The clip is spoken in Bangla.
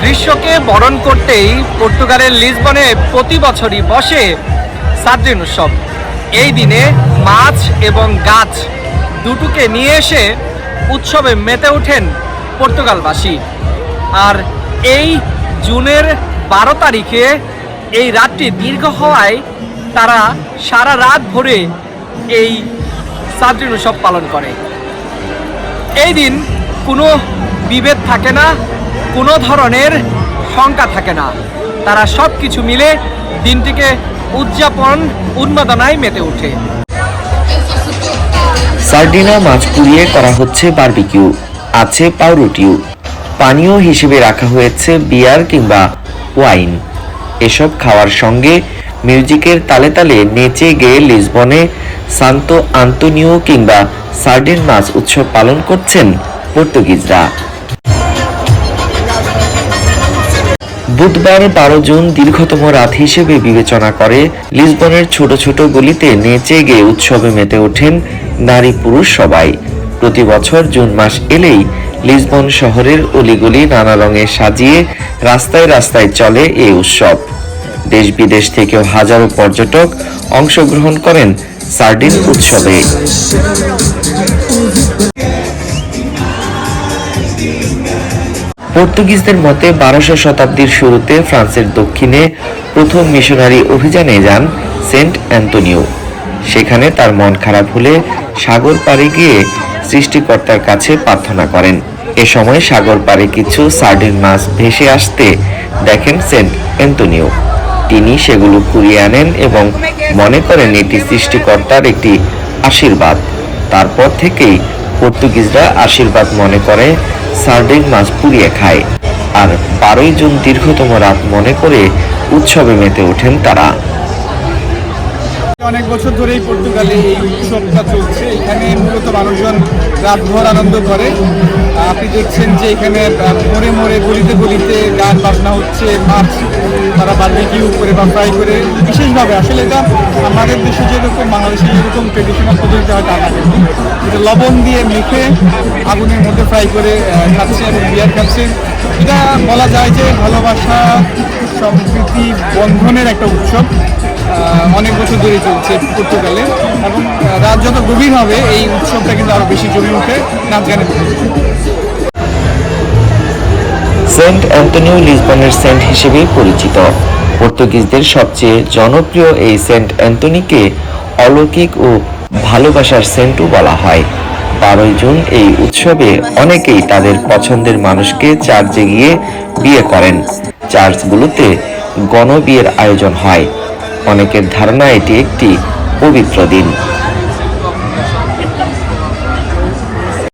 গ্রীষ্মকে বরণ করতেই পর্তুগালের লিসবনে প্রতি বছরই বসে সাদ্রিন উৎসব। এই দিনে মাছ এবং গাছ দুটোকে নিয়ে এসে উৎসবে মেতে ওঠেন পর্তুগালবাসী। আর এই জুনের বারো তারিখে এই রাতটি দীর্ঘ হওয়ায় তারা সারা রাত ভরে এই সাদ্রিন উৎসব পালন করে। এই দিন কোনো বিভেদ থাকে না কোনো ধরনের শঙ্কা থাকে না। তারা সব কিছু মিলে দিনটিকে উদযাপন, উন্মাদনায় মেতে ওঠে। সার্ডিনা মাছ পুড়িয়ে করা হচ্ছে বারবিকিউ। আছে পাউরুটিও। পানীয় হিসেবে রাখা হয়েছে বিয়ার কিংবা ওয়াইন। এসব খাওয়ার সঙ্গে মিউজিকের তালে তালে নেচে গেয়ে লিসবনে সান্তো আন্তোনিও কিংবা সার্ডিন মাছ উৎসব পালন করছেন পর্তুগিজরা। বুধবার বারো জুন দীর্ঘতম রাত হিসেবে বিবেচনা করে লিসবনের ছোট ছোট গলিতে নেচে গেয়ে উৎসবে মেতে ওঠেন নারী পুরুষ সবাই। প্রতি বছর জুন মাস এলেই লিসবন শহরের অলিগলি নানা রঙে সাজিয়ে রাস্তায় রাস্তায় চলে এই উৎসব। দেশ বিদেশ থেকেও হাজারো পর্যটক অংশগ্রহণ করেন সার্ডিন উৎসবে। পর্তুগিজদের মতে বারোশো শতাব্দীর শুরুতে ফ্রান্সের দক্ষিণে প্রথম মিশনারি অভিযানে যান সেন্ট অ্যান্তনিও সেখানে তার মন খারাপ হলে সাগর পাড়ে গিয়ে সৃষ্টিকর্তার কাছে প্রার্থনা করেন। এ সময় সাগর পাড়ে কিছু সার্ডিন মাছ ভেসে আসতে দেখেন সেন্ট অ্যান্তনিও তিনি সেগুলো কুড়িয়ে আনেন এবং মনে করেন এটি সৃষ্টিকর্তার একটি আশীর্বাদ। তারপর থেকেই পর্তুগিজরা আশীর্বাদ মনে করে সার্ডিং মাছ পুড়িয়ে খায়। আর বারোই জুন দীর্ঘতম রাত মনে করে উৎসবে মেতে ওঠেন তারা। অনেক বছর ধরেই পর্তুগালে এই উৎসবটা চলছে। এখানে মূলত মানুষজন রাতভর আনন্দ করে। আপনি দেখছেন যে এখানে মোড়ে মোড়ে গলিতে গলিতে গান বাজনা হচ্ছে, মাছ, তারা বার্বিকিউ করে বা ফ্রাই করে। বিশেষভাবে আসলে এটা আমাদের দেশে যেরকম, বাংলাদেশে যেরকম ট্রেডিশনাল পদ্ধতিতে হয়, তা এটা লবণ দিয়ে মেখে আগুনের মধ্যে ফ্রাই করে খাচ্ছে এবং বিয়ার খাচ্ছে। এটা বলা যায় যে ভালোবাসা, সম্প্রীতি, বন্ধনের একটা উৎসব। অনেক বছর ধরে চলছে পর্তুগালে এবং রাত যত গভীর হবে, এই উৎসবটা কিন্তু আরও বেশি জমে ওঠে নাচ গানে সেন্ট অ্যান্টনিও লিসবনের সেন্ট হিসেবে পরিচিত। পর্তুগিজদের সবচেয়ে জনপ্রিয় এই সেন্ট অ্যান্টনিকে অলৌকিক ও ভালোবাসার সেন্টও বলা হয়। বারোই জুন এই উৎসবে অনেকেই তাদের পছন্দের মানুষকে চার্চে গিয়ে বিয়ে করেন। চার্চগুলোতে গণবিয়ের আয়োজন হয়। অনেকের ধারণা এটি একটি পবিত্র দিন।